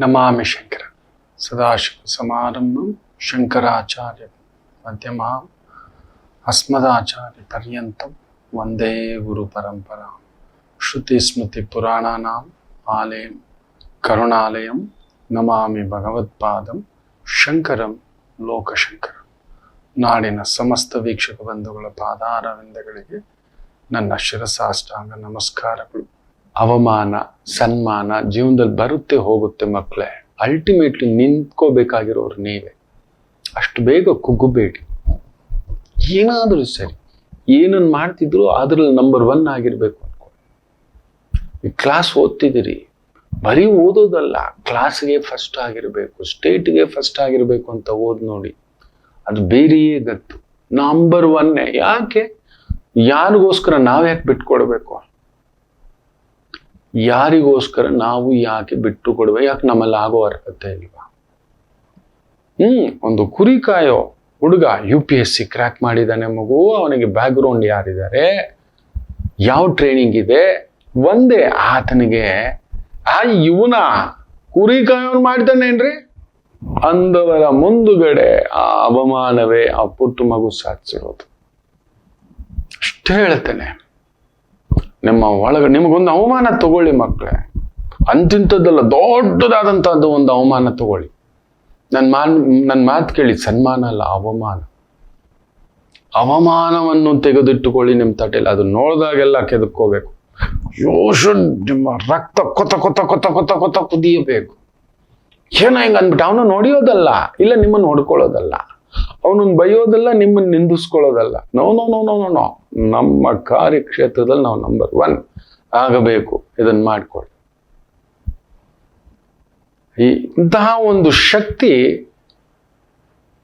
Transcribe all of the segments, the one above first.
ನಮಾಮಿ ಶಂಕರ ಸದಾಶಿವ ಸಮಾರಂಭಂ ಶಂಕರಾಚಾರ್ಯ ಮಧ್ಯಮಾಂ ಅಸ್ಮದಾಚಾರ್ಯ ಪರ್ಯಂತಂ ವಂದೇ ಗುರು ಪರಂಪರಾ ಶ್ರುತಿ ಸ್ಮೃತಿ ಪುರಾಣಾನಾಂ ಆಲಯಂ ಕರುಣಾಲಯಂ ನಮಾಮಿ ಭಗವತ್ಪಾದಂ ಶಂಕರಂ ಲೋಕಶಂಕರಂ ನಾಡಿನ ಸಮಸ್ತ ವೀಕ್ಷಕ ಬಂಧುಗಳ ಪಾದಾರವಿಂದಗಳಿಗೆ ನನ್ನ ಶಿರಸಾಷ್ಟಾಂಗ ನಮಸ್ಕಾರಗಳು ಅವಮಾನ, ಸನ್ಮಾನ ಜೀವನದಲ್ಲಿ ಬರುತ್ತೆ ಹೋಗುತ್ತೆ ಮಕ್ಕಳೇ. ಅಲ್ಟಿಮೇಟ್ಲಿ ನಿಂತ್ಕೋಬೇಕಾಗಿರೋರು ನೀವೇ. ಅಷ್ಟು ಬೇಗ ಕುಗ್ಗಬೇಡಿ. ಏನಾದರೂ ಸರಿ. ಏನನ್ನು ಮಾಡ್ತಿದ್ರು ಅದ್ರಲ್ಲಿ ನಂಬರ್ ಒನ್ ಆಗಿರ್ಬೇಕು ಅನ್ಕೊಳ್ಳಿ. ಈ ಕ್ಲಾಸ್ ಓದ್ತಿದ್ದೀರಿ. ಬರೀ ಓದೋದಲ್ಲ ಕ್ಲಾಸ್ಗೆ ಫಸ್ಟ್ ಆಗಿರಬೇಕು ಸ್ಟೇಟ್ಗೆ ಫಸ್ಟ್ ಆಗಿರಬೇಕು ಅಂತ ಓದ್ ನೋಡಿ. ಅದು ಬೇರೆಯೇ ಗತ್ತು. ನಂಬರ್ ಒನ್ನೇ ಯಾಕೆ? ಯಾರಿಗೋಸ್ಕರ ನಾವ್ಯಾಕೆ ಬಿಟ್ಕೊಡ್ಬೇಕು? ಯಾರಿಗೋಸ್ಕರ ನಾವು ಯಾಕೆ ಬಿಟ್ಟು ಕೊಡುವೆ? ಯಾಕೆ ನಮ್ಮಲ್ಲಿ ಆಗೋ ಅರ್ಹತೆ ಇಲ್ವಾ ಹ್ಮ್, ಒಂದು ಕುರಿ ಕಾಯೋ ಹುಡುಗ U P S C crack ಮಾಡಿದಾನೆ ಮಗು, ಅವನಿಗೆ ಬ್ಯಾಕ್ ಗ್ರೌಂಡ್ ಯಾರಿದ್ದಾರೆ? ಯಾವ ಟ್ರೈನಿಂಗ್ ಇದೆ? ಒಂದೇ ಆತನಿಗೆ, ಆ ಇವನ ಕುರಿ ಕಾಯೋನ್ ಮಾಡ್ತಾನೇನ್ರಿ ಅಂದವರ ಮುಂದುಗಡೆ ಆ ಅವಮಾನವೇ ಆ ಪುಟ್ಟು ಮಗು ಸಾಧಿಸಿರೋದು. ಅಷ್ಟೇ ಹೇಳ್ತೇನೆ. ನಿಮ್ಮ ಒಳಗಡೆ ನಿಮಗೊಂದು ಅವಮಾನ ತಗೊಳ್ಳಿ ಮಕ್ಕಳೇ ಅಂತಿಂಥದ್ದಲ್ಲ ದೊಡ್ಡದಾದಂಥದ್ದು ಒಂದು ಅವಮಾನ ತಗೊಳ್ಳಿ. ನನ್ನ ಮಾನ್ ನನ್ನ ಮಾತು ಕೇಳಿ, ಸನ್ಮಾನ ಅಲ್ಲ, ಅವಮಾನ. ಅವಮಾನವನ್ನು ತೆಗೆದಿಟ್ಟುಕೊಳ್ಳಿ ನಿಮ್ಮ ತಟ್ಟೆಯಲ್ಲಿ ಅದು ನೋಡಿದಾಗೆಲ್ಲ ಕೆದಕ್ಕೋಬೇಕು. ಯೋಶನ್ ನಿಮ್ಮ ರಕ್ತ ಕೊತ ಕೊತ ಕೊತ ಕೊತ ಕೊತ ಕುದಿಯಬೇಕು. ಏನೋ ಹಿಂಗೆ ಅಂದ್ಬಿಟ್ಟು ಅವನು ನೋಡಿಯೋದಲ್ಲ, ಇಲ್ಲ ನಿಮ್ಮನ್ನು ಹೊಡ್ಕೊಳ್ಳೋದಲ್ಲ. ಅವನನ್ನು ಬೈಯೋದಲ್ಲ ನಿಮ್ಮನ್ನು ನಿಂದಿಸ್ಕೊಳ್ಳೋದಲ್ಲ. No no no no no no ನಮ್ಮ ಕಾರ್ಯಕ್ಷೇತ್ರದಲ್ಲಿ ನಾವು ನಂಬರ್ ಒನ್ ಆಗಬೇಕು. ಇದನ್ನು ಮಾಡಿಕೊಳ್ಳಿ. ಈ ಇಂತಹ ಒಂದು ಶಕ್ತಿ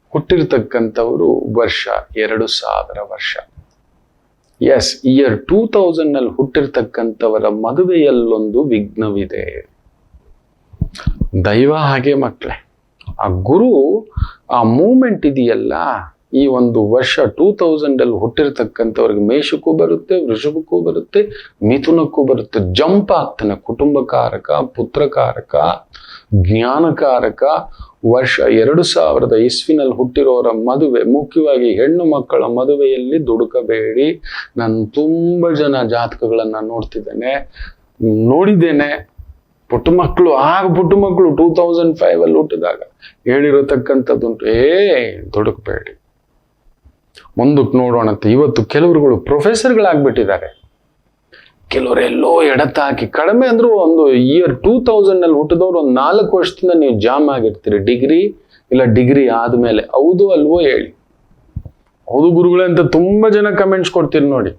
ಹುಟ್ಟಿರ್ತಕ್ಕಂಥವರು ವರ್ಷ, ಎರಡು ಸಾವಿರ ವರ್ಷ. ಎಸ್ ಇಯರ್ ಟೂ ತೌಸಂಡ್ನಲ್ಲಿ ಹುಟ್ಟಿರ್ತಕ್ಕಂಥವರ ಮದುವೆಯಲ್ಲೊಂದು ವಿಘ್ನವಿದೆ. ದೈವ ಹಾಗೆ ಮಕ್ಕಳೇ. ಆ ಗುರು ಆ ಮೂಮೆಂಟ್ ಇದೆಯಲ್ಲ, ಈ ಒಂದು ವರ್ಷ ಟೂ ತೌಸಂಡ್ ಅಲ್ಲಿ ಹುಟ್ಟಿರ್ತಕ್ಕಂಥವ್ರಿಗೆ ಮೇಷಕ್ಕೂ ಬರುತ್ತೆ, ವೃಷಭಕ್ಕೂ ಬರುತ್ತೆ, ಮಿಥುನಕ್ಕೂ ಬರುತ್ತೆ. ಜಂಪ್ ಆಗ್ತಾನೆ, ಕುಟುಂಬಕಾರಕ, ಪುತ್ರಕಾರಕ, ಜ್ಞಾನಕಾರಕ. ವರ್ಷ ಎರಡು ಸಾವಿರದ ಇಸ್ವಿನಲ್ಲಿ ಹುಟ್ಟಿರೋರ ಮದುವೆ, ಮುಖ್ಯವಾಗಿ ಹೆಣ್ಣು ಮಕ್ಕಳ ಮದುವೆಯಲ್ಲಿ ದುಡುಕಬೇಡಿ. ನಾನು ತುಂಬ ಜನ ಜಾತಕಗಳನ್ನು ನೋಡ್ತಿದ್ದೇನೆ, ನೋಡಿದ್ದೇನೆ. ಪುಟ್ಟ ಮಕ್ಕಳು ಆಗ ಪುಟ್ಟ ಮಕ್ಕಳು ಟೂ ತೌಸಂಡ್ ಫೈವ್ ಅಲ್ಲಿ ಹುಟ್ಟಿದಾಗ ಹೇಳಿರತಕ್ಕಂಥದ್ದುಂಟು. ಏ ದುಡುಕಬೇಡಿ ಮುಂದಕ್ಕೆ ನೋಡೋಣ ಅಂತ ಇವತ್ತು ಕೆಲವರುಗಳು ಪ್ರೊಫೆಸರ್ಗಳಾಗ್ಬಿಟ್ಟಿದ್ದಾರೆ ಕೆಲವರು ಎಲ್ಲೋ ಎಡತಾಕಿ, ಕಡಿಮೆ ಅಂದರೂ ಒಂದು ಇಯರ್ ಟೂ ತೌಸಂಡ್ ಹುಟ್ಟಿದವರು ಹುಟ್ಟಿದವ್ರು ಒಂದು ನಾಲ್ಕು ವರ್ಷದಿಂದ ನೀವು ಜಾಮ್ ಆಗಿರ್ತೀರಿ. ಡಿಗ್ರಿ ಇಲ್ಲ ಡಿಗ್ರಿ ಆದಮೇಲೆ, ಹೌದು ಅಲ್ವೋ ಹೇಳಿ. ಹೌದು ಗುರುಗಳೇ ಅಂತ ತುಂಬಾ ಜನ ಕಮೆಂಟ್ಸ್ ಕೊಡ್ತೀರಿ ನೋಡಿ.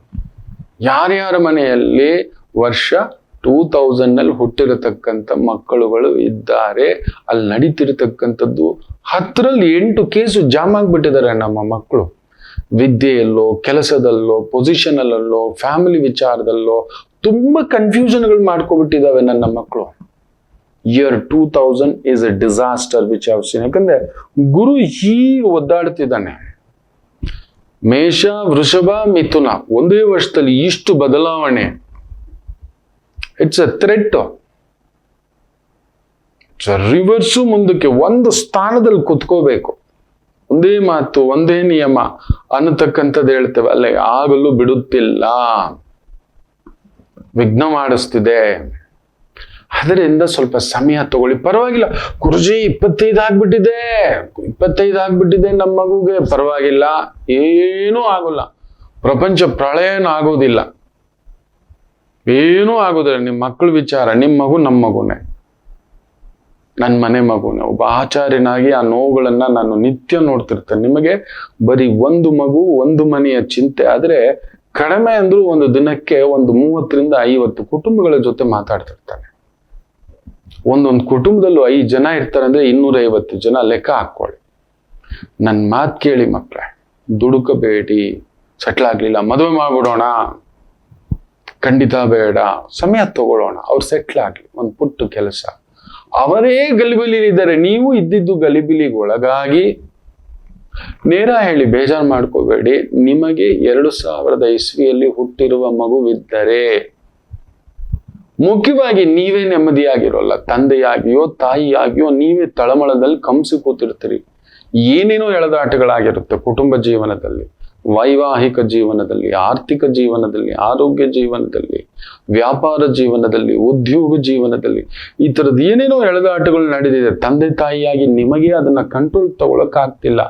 ಯಾರ್ಯಾರ ಮನೆಯಲ್ಲಿ ವರ್ಷ ಟೂ ತೌಸಂಡ್ನಲ್ಲಿ ಹುಟ್ಟಿರತಕ್ಕಂಥ ಮಕ್ಕಳುಗಳು ಇದ್ದಾರೆ. ಅಲ್ಲಿ ನಡೀತಿರ್ತಕ್ಕಂಥದ್ದು ಹತ್ತರಲ್ಲಿ ಎಂಟು ಕೇಸು ಜಾಮ್ ಆಗ್ಬಿಟ್ಟಿದ್ದಾರೆ ನಮ್ಮ ಮಕ್ಕಳು. ವಿದ್ಯೆಯಲ್ಲೋ, ಕೆಲಸದಲ್ಲೋ ಪೊಸಿಷನ್ ಅಲ್ಲೋ ಫ್ಯಾಮಿಲಿ ವಿಚಾರದಲ್ಲೋ ತುಂಬಾ ಕನ್ಫ್ಯೂಷನ್ಗಳು ಮಾಡ್ಕೊಬಿಟ್ಟಿದ್ದಾವೆ ನನ್ನ ಮಕ್ಕಳು. Year two thousand is a disaster which ಯಾಕಂದ್ರೆ ಗುರು ಹೀಗೆ ಒದ್ದಾಡ್ತಿದ್ದಾನೆ. ಮೇಷ, ವೃಷಭ, ಮಿಥುನ ಒಂದೇ ವರ್ಷದಲ್ಲಿ ಇಷ್ಟು ಬದಲಾವಣೆ. ಇಟ್ಸ್ ಎ ಥ್ರೆಟ್ ರಿವರ್ಸು ಮುಂದಕ್ಕೆ ಒಂದು ಸ್ಥಾನದಲ್ಲಿ ಕುತ್ಕೋಬೇಕು. ಒಂದೇ ಮಾತು, ಒಂದೇ ನಿಯಮ. ಅನ್ನತಕ್ಕಂಥದ್ದು ಹೇಳ್ತೇವೆ. ಅಲ್ಲೇ, ಆಗಲು ಬಿಡುತ್ತಿಲ್ಲ. ವಿಘ್ನ ಮಾಡಿಸ್ತಿದೆ. ಅದರಿಂದ ಸ್ವಲ್ಪ ಸಮಯ ತಗೊಳ್ಳಿ. ಪರವಾಗಿಲ್ಲ. ಗುರುಜಿ, ಇಪ್ಪತ್ತೈದು ಆಗ್ಬಿಟ್ಟಿದೆ. ಇಪ್ಪತ್ತೈದು ಆಗ್ಬಿಟ್ಟಿದೆ ನಮ್ಮ ಮಗುಗೆ. ಪರವಾಗಿಲ್ಲ. ಏನೂ ಆಗೋಲ್ಲ. ಪ್ರಪಂಚ ಪ್ರಳಯನ ಆಗೋದಿಲ್ಲ. ಏನೂ ಆಗೋದಿಲ್ಲ. ನಿಮ್ಮ ಮಕ್ಕಳ ವಿಚಾರ ನಿಮ್ಮ ಮಗು ನಮ್ಮ ಮಗುನೇ. ನನ್ನ ಮನೆ ಮಗುನೇ. ಒಬ್ಬ ಆಚಾರ್ಯನಾಗಿ ಆ ನೋವುಗಳನ್ನ ನಾನು ನಿತ್ಯ ನೋಡ್ತಿರ್ತೇನೆ. ನಿಮಗೆ ಬರೀ ಒಂದು ಮಗು, ಒಂದು ಮನೆಯ ಚಿಂತೆ ಆದ್ರೆ ಕಡಿಮೆ ಅಂದ್ರೂ ಒಂದು ದಿನಕ್ಕೆ ಒಂದು ಮೂವತ್ತರಿಂದ ಐವತ್ತು ಕುಟುಂಬಗಳ ಜೊತೆ ಮಾತಾಡ್ತಿರ್ತಾನೆ. ಒಂದೊಂದು ಕುಟುಂಬದಲ್ಲೂ ಐದು ಜನ ಇರ್ತಾರೆ ಅಂದ್ರೆ ಇನ್ನೂರ ಐವತ್ತು ಜನ ಲೆಕ್ಕ ಹಾಕೊಳ್ಳಿ ನನ್ನ ಮಾತು ಕೇಳಿ ಮಕ್ಕಳೇ ದುಡುಕಬೇಡಿ, ಸೆಟ್ಲ್ ಆಗ್ಲಿಲ್ಲ, ಮದುವೆ ಮಾಡ್ಬಿಡೋಣ. ಖಂಡಿತ ಬೇಡ. ಸಮಯ ತಗೊಳ್ಳೋಣ. ಅವ್ರು ಸೆಟ್ಲ್ ಆಗಲಿ ಒಂದು ಪುಟ್ಟು ಕೆಲಸ. ಅವರೇ ಗಲಿಬಿಲಿದ್ದಾರೆ ನೀವು ಇದ್ದಿದ್ದು ಗಲಿಬಿಲಿಗೆ ಒಳಗಾಗಿ ನೇರ ಹೇಳಿ ಬೇಜಾರು ಮಾಡ್ಕೋಬೇಡಿ. ನಿಮಗೆ ಎರಡು ಸಾವಿರದ ಇಸ್ವಿಯಲ್ಲಿ ಹುಟ್ಟಿರುವ ಮಗುವಿದ್ದರೆ ಮುಖ್ಯವಾಗಿ ನೀವೇ ನೆಮ್ಮದಿಯಾಗಿರೋಲ್ಲ. ತಂದೆಯಾಗಿಯೋ, ತಾಯಿಯಾಗಿಯೋ, ನೀವೇ ತಳಮಳದಲ್ಲಿ ಕಂಸಿ ಕೂತಿರ್ತೀರಿ. ಏನೇನೋ ಎಳೆದಾಟಗಳಾಗಿರುತ್ತೆ ಕುಟುಂಬ ಜೀವನದಲ್ಲಿ. ವೈವಾಹಿಕ ಜೀವನದಲ್ಲಿ, ಆರ್ಥಿಕ ಜೀವನದಲ್ಲಿ, ಆರೋಗ್ಯ ಜೀವನದಲ್ಲಿ, ವ್ಯಾಪಾರ ಜೀವನದಲ್ಲಿ, ಉದ್ಯೋಗ ಜೀವನದಲ್ಲಿ ಈ ಥರದ್ದು ಏನೇನೋ ಎಳೆದಾಟಗಳು ನಡೆದಿದೆ. ತಂದೆ ತಾಯಿಯಾಗಿ ನಿಮಗೆ ಅದನ್ನ ಕಂಟ್ರೋಲ್ ತಗೊಳಕ್ಕಾಗ್ತಿಲ್ಲ.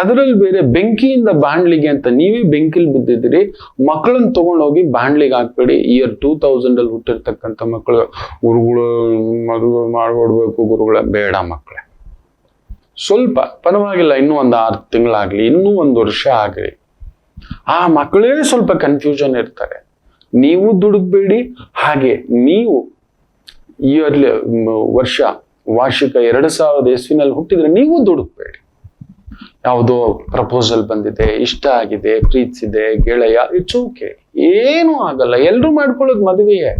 ಅದರಲ್ಲಿ ಬೇರೆ ಬೆಂಕಿಯಿಂದ ಬಾಣ್ಲಿಗೆ ಅಂತ ನೀವೇ ಬೆಂಕಿಲಿ ಬಿದ್ದಿದ್ದೀರಿ. ಮಕ್ಕಳನ್ನ ತಗೊಂಡೋಗಿ ಬಾಣ್ಲಿಗೆ ಹಾಕ್ಬೇಡಿ. ಇಯರ್ ಟೂ ತೌಸಂಡ್ ಅಲ್ಲಿ ಹುಟ್ಟಿರ್ತಕ್ಕಂಥ ಮಕ್ಕಳು ಗುರುಗಳು, ಮದುವೆ ಮಾಡ್ಕೊಡ್ಬೇಕು ಗುರುಗಳ, ಬೇಡ ಮಕ್ಕಳೇ ಸ್ವಲ್ಪ ಪರವಾಗಿಲ್ಲ, ಇನ್ನೂ ಒಂದು ಆರು ತಿಂಗಳಾಗ್ಲಿ, ಇನ್ನೂ ಒಂದು ವರ್ಷ ಆಗಲಿ. ಆ ಮಕ್ಕಳೇ ಸ್ವಲ್ಪ ಕನ್ಫ್ಯೂಷನ್ ಇರ್ತಾರೆ. ನೀವು ದುಡುಕ್ಬೇಡಿ, ಹಾಗೆ ನೀವು ಇಯರ್ಲಿ ವರ್ಷ, ವಾರ್ಷಿಕ ಎರಡು ಸಾವಿರದ ಇಸ್ವಿನಲ್ಲಿ ಹುಟ್ಟಿದ್ರೆ ನೀವು ದುಡುಕ್ಬೇಡಿ. ಯಾವುದೋ ಪ್ರಪೋಸಲ್ ಬಂದಿದೆ, ಇಷ್ಟ ಆಗಿದೆ, ಪ್ರೀತಿಸಿದೆ, ಗೆಳೆಯ ಇಟ್ಸ್ ಓಕೆ ಏನೂ ಆಗಲ್ಲ ಎಲ್ಲರೂ ಮಾಡ್ಕೊಳ್ಳೋದು ಮದುವೆಯೇ.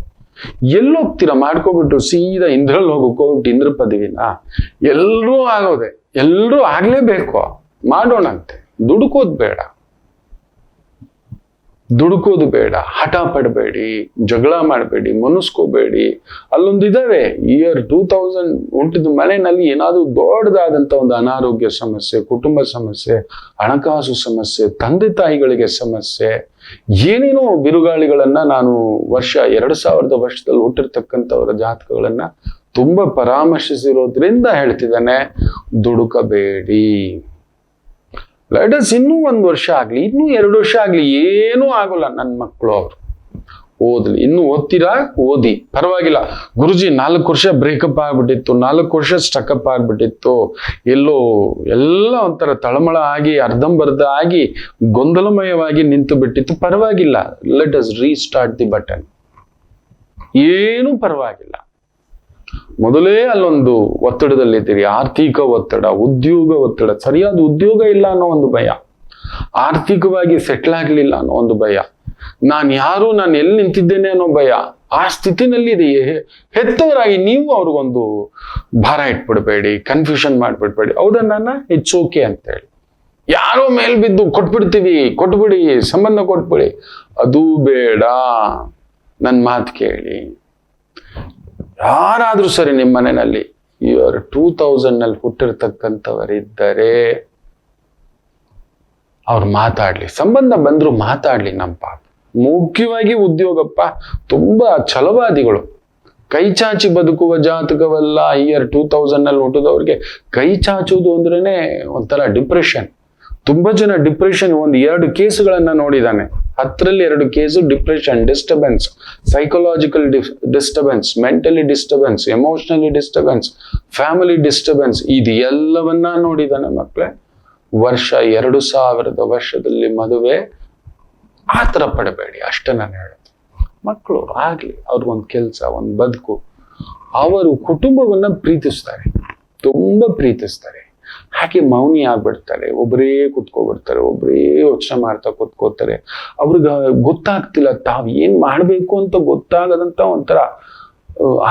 ಎಲ್ಲೋಗ್ತೀರಾ, ಮಾಡ್ಕೊಬಿಟ್ಟು ಸೀದಾ ಇಂದ್ರಲ್ಲಿ ಹೋಗ್ಬಿಟ್ಟು ಇಂದ್ರ ಪದವಿನ? ಎಲ್ಲರೂ ಆಗೋದೆ ಎಲ್ಲರೂ ಆಗ್ಲೇಬೇಕು. ಮಾಡೋಣಂತೆ, ದುಡುಕೋದು ಬೇಡ. ದುಡುಕೋದು ಬೇಡ, ಹಠ ಪಡಬೇಡಿ, ಜಗಳ ಮಾಡಬೇಡಿ, ಮನಸ್ಕೋಬೇಡಿ. ಅಲ್ಲೊಂದು ಇದಾವೆ ಇಯರ್ ಟೂ ತೌಸಂಡ್ ಹುಟ್ಟಿದ ಮನೆಯಲ್ಲಿ ಏನಾದರೂ ದೊಡ್ಡದಾದಂಥ ಒಂದು ಅನಾರೋಗ್ಯ ಸಮಸ್ಯೆ, ಕುಟುಂಬ ಸಮಸ್ಯೆ, ಹಣಕಾಸು ಸಮಸ್ಯೆ, ತಂದೆ ತಾಯಿಗಳಿಗೆ ಸಮಸ್ಯೆ, ಏನೇನೋ ಬಿರುಗಾಳಿಗಳನ್ನ ನಾನು ವರ್ಷ ಎರಡು ಸಾವಿರದ ವರ್ಷದಲ್ಲಿ ಹುಟ್ಟಿರ್ತಕ್ಕಂಥವರ ಜಾತಕಗಳನ್ನ ತುಂಬಾ ಪರಾಮರ್ಶಿಸಿರೋದ್ರಿಂದ ಹೇಳ್ತಿದ್ದಾನೆ, ದುಡುಕಬೇಡಿ. ಲೆಟಸ್ ಇನ್ನೂ ಒಂದು ವರ್ಷ ಆಗಲಿ, ಇನ್ನೂ ಎರಡು ವರ್ಷ ಆಗಲಿ ಏನೂ ಆಗೋಲ್ಲ ನನ್ನ ಮಕ್ಕಳು ಅವರು. ಓದ್ಲಿ, ಇನ್ನು ಓದ್ತೀರಾ? ಓದಿ. ಪರವಾಗಿಲ್ಲ. ಗುರುಜಿ, ನಾಲ್ಕು ವರ್ಷ ಬ್ರೇಕಪ್ ಆಗ್ಬಿಟ್ಟಿತ್ತು, ನಾಲ್ಕು ವರ್ಷ ಸ್ಟಕಪ್ ಆಗ್ಬಿಟ್ಟಿತ್ತು. ಎಲ್ಲೋ, ಎಲ್ಲ ಒಂಥರ ತಳಮಳ ಆಗಿ, ಅರ್ಧಂಬರ್ಧ ಆಗಿ, ಗೊಂದಲಮಯವಾಗಿ ನಿಂತು ಬಿಟ್ಟಿತ್ತು. ಪರವಾಗಿಲ್ಲ. Let us restart the button ಏನೂ ಪರವಾಗಿಲ್ಲ. ಮೊದಲೇ ಅಲ್ಲೊಂದು ಒತ್ತಡದಲ್ಲಿದ್ದೀರಿ ಆರ್ಥಿಕ ಒತ್ತಡ, ಉದ್ಯೋಗ ಒತ್ತಡ. ಸರಿಯಾದ ಉದ್ಯೋಗ ಇಲ್ಲ ಅನ್ನೋ ಒಂದು ಭಯ. ಆರ್ಥಿಕವಾಗಿ ಸೆಟ್ಲ್ ಆಗಲಿಲ್ಲ ಅನ್ನೋ ಒಂದು ಭಯ. ನಾನು ಯಾರು, ನಾನು ಎಲ್ಲಿ ನಿಂತಿದ್ದೇನೆ ಅನ್ನೋ ಭಯ. ಆ ಸ್ಥಿತಿನಲ್ಲಿ ಇದೆಯೇ ಹೆತ್ತವರಾಗಿ ನೀವು ಅವ್ರಿಗೊಂದು ಭಾರ ಇಟ್ಬಿಡ್ಬೇಡಿ ಕನ್ಫ್ಯೂಷನ್ ಮಾಡ್ಬಿಡ್ಬೇಡಿ. ನಾನು ಇಟ್ಸ್ ಓಕೆ ಅಂತೇಳಿ. ಯಾರೋ ಮೇಲ್ ಬಿದ್ದು ಕೊಟ್ಬಿಡ್ತೀವಿ, ಕೊಟ್ಬಿಡಿ, ಸಂಬಂಧ ಕೊಟ್ಬಿಡಿ. ಅದು ಬೇಡ. ನನ್ನ ಮಾತು ಕೇಳಿ. ಯಾರಾದ್ರೂ ಸರಿ ನಿಮ್ಮ ಮನೆಯಲ್ಲಿ ಇಯರ್ ಟೂ ತೌಸಂಡ್ನಲ್ಲಿ ಹುಟ್ಟಿರ್ತಕ್ಕಂಥವರಿದ್ದರೆ ಅವ್ರು ಮಾತಾಡ್ಲಿ. ಸಂಬಂಧ ಬಂದರೂ ಮಾತಾಡ್ಲಿ ನಮ್ಮ ಪಾಪ. ಮುಖ್ಯವಾಗಿ ಉದ್ಯೋಗಪ್ಪ, ತುಂಬಾ ಛಲವಾದಿಗಳು. ಕೈ ಚಾಚಿ ಬದುಕುವ ಜಾತಕವಲ್ಲ ಇಯರ್ ಟೂ ತೌಸಂಡ್ನಲ್ಲಿ ಹುಟ್ಟಿದವ್ರಿಗೆ ಕೈ ಚಾಚುವುದು ಅಂದ್ರೇನೆ ಒಂಥರ ಡಿಪ್ರೆಷನ್ ತುಂಬಾ ಜನ ಡಿಪ್ರೆಷನ್ ಒಂದು ಎರಡು ಕೇಸ್ಗಳನ್ನ ನೋಡಿದಾನೆ. ಹತ್ತರಲ್ಲಿ ಎರಡು case, depression disturbance psychological disturbance mentally disturbance emotionally disturbance family disturbance ಇದು ಎಲ್ಲವನ್ನ ನೋಡಿದಾನೆ ಮಕ್ಕಳೇ ವರ್ಷ ಎರಡು ಸಾವಿರದ ವರ್ಷದಲ್ಲಿ ಮದುವೆ. ಆತರ ಪಡಬೇಡಿ, ಅಷ್ಟೇ ನಾನು ಹೇಳೋದು. ಮಕ್ಕಳು ಆಗ್ಲಿ, ಅವ್ರಿಗೊಂದು ಕೆಲಸ, ಒಂದು ಬದುಕು. ಅವರು ಕುಟುಂಬವನ್ನ ಪ್ರೀತಿಸ್ತಾರೆ. ತುಂಬಾ ಪ್ರೀತಿಸ್ತಾರೆ. ಹಾಗೆ ಮೌನಿ ಆಗ್ಬಿಡ್ತಾರೆ ಒಬ್ಬರೇ ಕುತ್ಕೊಬಿಡ್ತಾರೆ ಒಬ್ಬರೇ ಯೋಚನೆ ಮಾಡ್ತಾ ಕುತ್ಕೋತಾರೆ. ಅವ್ರಿಗೆ ಗೊತ್ತಾಗ್ತಿಲ್ಲ ತಾವು ಏನ್ ಮಾಡ್ಬೇಕು ಅಂತ ಗೊತ್ತಾಗದಂತ ಒಂಥರ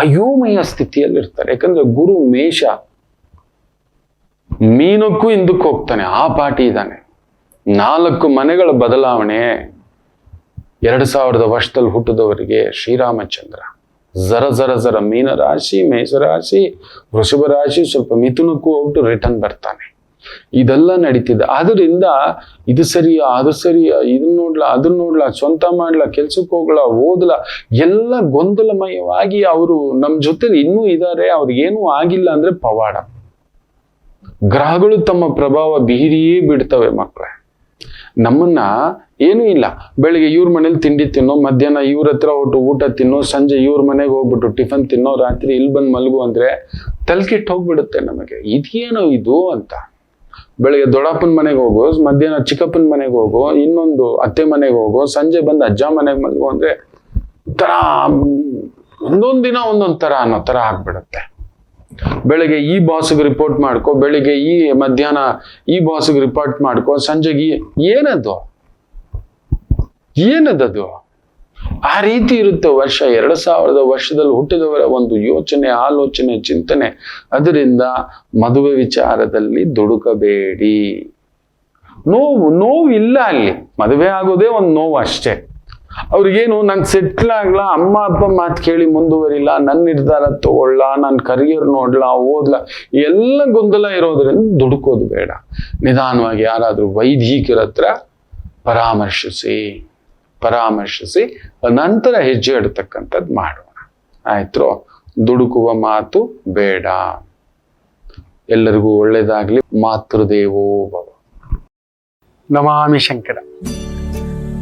ಅಯೋಮಯ ಸ್ಥಿತಿಯಲ್ಲಿ ಇರ್ತಾರೆ ಯಾಕಂದ್ರೆ ಗುರು ಮೇಷ ಮೀನಕ್ಕೂ ಹಿಂದಕ್ಕೆ ಹೋಗ್ತಾನೆ, ಆ ಪಾಟಿ ಇದ್ದಾನೆ. ನಾಲ್ಕು ಮನೆಗಳ ಬದಲಾವಣೆ ಎರಡು ಸಾವಿರದ ವರ್ಷದಲ್ಲಿ ಹುಟ್ಟಿದವರಿಗೆ ಶ್ರೀರಾಮಚಂದ್ರ. ಜರ ಜರ ಜರ ಮೀನ ರಾಶಿ ಮೇಷರಾಶಿ ವೃಷಭ ರಾಶಿ ಸ್ವಲ್ಪ ಮಿಥುನಕ್ಕೂ ಹೋಗ್ಬಿಟ್ಟು ರಿಟರ್ನ್ ಬರ್ತಾನೆ. ಇದೆಲ್ಲ ನಡೀತಿದೆ. ಆದ್ರಿಂದ ಇದು ಸರಿಯಾ, ಅದು ಸರಿಯಾ, ಇದನ್ನ ನೋಡ್ಲಾ, ಅದನ್ನ ನೋಡ್ಲಾ, ಸ್ವಂತ ಮಾಡ್ಲಾ ಕೆಲ್ಸಕ್ಕೆ ಹೋಗ್ಲಾ, ಓದ್ಲಾ, ಎಲ್ಲ ಗೊಂದಲಮಯವಾಗಿ ಅವರು ನಮ್ಮ ಜೊತೆಲಿ ಇನ್ನೂ ಇದ್ದಾರೆ ಅವ್ರಿಗೇನೂ ಆಗಿಲ್ಲ ಅಂದ್ರೆ ಪವಾಡ. ಗ್ರಹಗಳು ತಮ್ಮ ಪ್ರಭಾವ ಬೀರಿಯೇ ಬಿಡ್ತವೆ ಮಕ್ಕಳೇ ನಮ್ಮನ್ನ ಏನೂ ಇಲ್ಲ. ಬೆಳಿಗ್ಗೆ ಇವ್ರ ಮನೇಲಿ ತಿಂಡಿ ತಿನ್ನೋ, ಮಧ್ಯಾಹ್ನ ಇವ್ರ ಹತ್ರ ಒಟ್ಟು ಊಟ ತಿನ್ನೋ, ಸಂಜೆ ಇವ್ರ ಮನೆಗೆ ಹೋಗ್ಬಿಟ್ಟು ಟಿಫನ್ ತಿನ್ನೋ, ರಾತ್ರಿ ಇಲ್ಲಿ ಬಂದು ಮಲಗು ಅಂದ್ರೆ ತಲೆಕೆಟ್ಟು ಹೋಗ್ಬಿಡುತ್ತೆ ನಮಗೆ. ಇದೇನೋ ಇದು ಅಂತ. ಬೆಳಿಗ್ಗೆ ದೊಡ್ಡಪ್ಪನ ಮನೆಗೆ ಹೋಗೋ, ಮಧ್ಯಾಹ್ನ ಚಿಕ್ಕಪ್ಪನ ಮನೆಗೆ ಹೋಗೋ, ಇನ್ನೊಂದು ಅತ್ತೆ ಮನೆಗೆ ಹೋಗೋ, ಸಂಜೆ ಬಂದು ಅಜ್ಜ ಮನೆಗೆ ಮಲಗು ಅಂದ್ರೆ ಒಂದೊಂದ್ ದಿನ ಒಂದೊಂದು ತರ ಅನ್ನೋ ತರ ಆಗ್ಬಿಡುತ್ತೆ. ಬೆಳಿಗ್ಗೆ ಈ ಬಾಸ್ಗೆ ರಿಪೋರ್ಟ್ ಮಾಡ್ಕೊ, ಬೆಳಿಗ್ಗೆ ಈ ಮಧ್ಯಾಹ್ನ ಈ ಬಾಸ್ಗೆ ರಿಪೋರ್ಟ್ ಮಾಡ್ಕೊ, ಸಂಜೆಗೆ ಏನದು? ಏನದದು? ಆ ರೀತಿ ಇರುತ್ತೆ ವರ್ಷ. ಎರಡು ಸಾವಿರದ ವರ್ಷದಲ್ಲಿ ಹುಟ್ಟಿದವರ ಒಂದು ಯೋಚನೆ, ಆಲೋಚನೆ, ಚಿಂತನೆ. ಅದರಿಂದ ಮದುವೆ ವಿಚಾರದಲ್ಲಿ ದುಡುಕಬೇಡಿ. ನೋವು ನೋವು ಇಲ್ಲ ಅಲ್ಲಿ. ಮದುವೆ ಆಗೋದೇ ಒಂದು ನೋವು ಅಷ್ಟೇ. ಅವ್ರಿಗೇನು, ನಾನು ಸೆಟ್ಲ್ ಆಗ್ಲಾ? ಅಮ್ಮ, ಅಪ್ಪ ಮಾತು ಕೇಳಿ ಮುಂದುವರಿಲ್ಲ ನನ್ನ ನಿರ್ಧಾರ ತಗೊಳ್ಳ ನನ್ನ ಕರಿಯರ್ ನೋಡ್ಲಾ? ಓದ್ಲಾ? ಎಲ್ಲ ಗೊಂದಲ ಇರೋದ್ರಿಂದ ದುಡುಕೋದು ಬೇಡ. ನಿಧಾನವಾಗಿ ಯಾರಾದ್ರೂ ವೈದಿಕರ ಹತ್ರ ಪರಾಮರ್ಶಿಸಿ ಪರಾಮರ್ಶಿಸಿ, ನಂತರ ಹೆಜ್ಜೆ ಇಡ್ತಕ್ಕಂಥದ್ದು ಮಾಡೋಣ. ಆಯ್ತು ದುಡುಕುವ ಮಾತು ಬೇಡ. ಎಲ್ಲರಿಗೂ ಒಳ್ಳೇದಾಗ್ಲಿ. ಮಾತೃದೇವೋ ಭವ. ನಮಾಮಿ ಶಂಕರ.